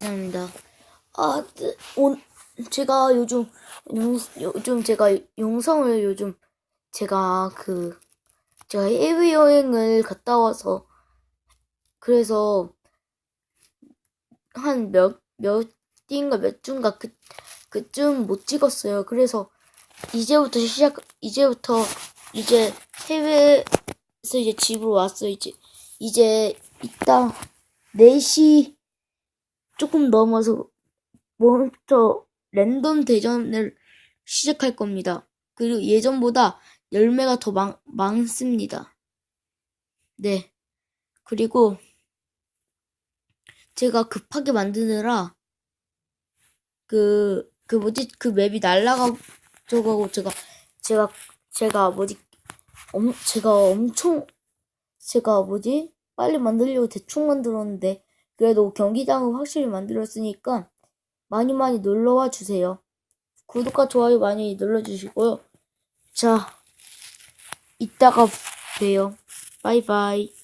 감사합니다. 아, 네, 온, 제가 요즘, 용, 요즘 제가 영상을 요즘 제가 그, 제가 해외여행을 갔다 와서, 그래서 한 몇, 몇 띠인가 몇 주인가 그, 그쯤 못 찍었어요. 그래서 이제부터 시작, 이제부터 이제 해외에서 이제 집으로 왔어요. 이제, 이제 이따 4시 조금 넘어서 먼저 랜덤 대전을 시작할 겁니다. 그리고 예전보다 열매가 더 많, 많습니다. 네. 그리고 제가 급하게 만드느라 그, 그 뭐지, 그 맵이 날라가고 제가, 제가, 제가 뭐지, 엄, 제가 엄청, 제가 뭐지, 빨리 만들려고 대충 만들었는데, 그래도 경기장을 확실히 만들었으니까 많이 많이 놀러와 주세요. 구독과 좋아요 많이 눌러주시고요. 자, 이따가 봬요. 바이바이.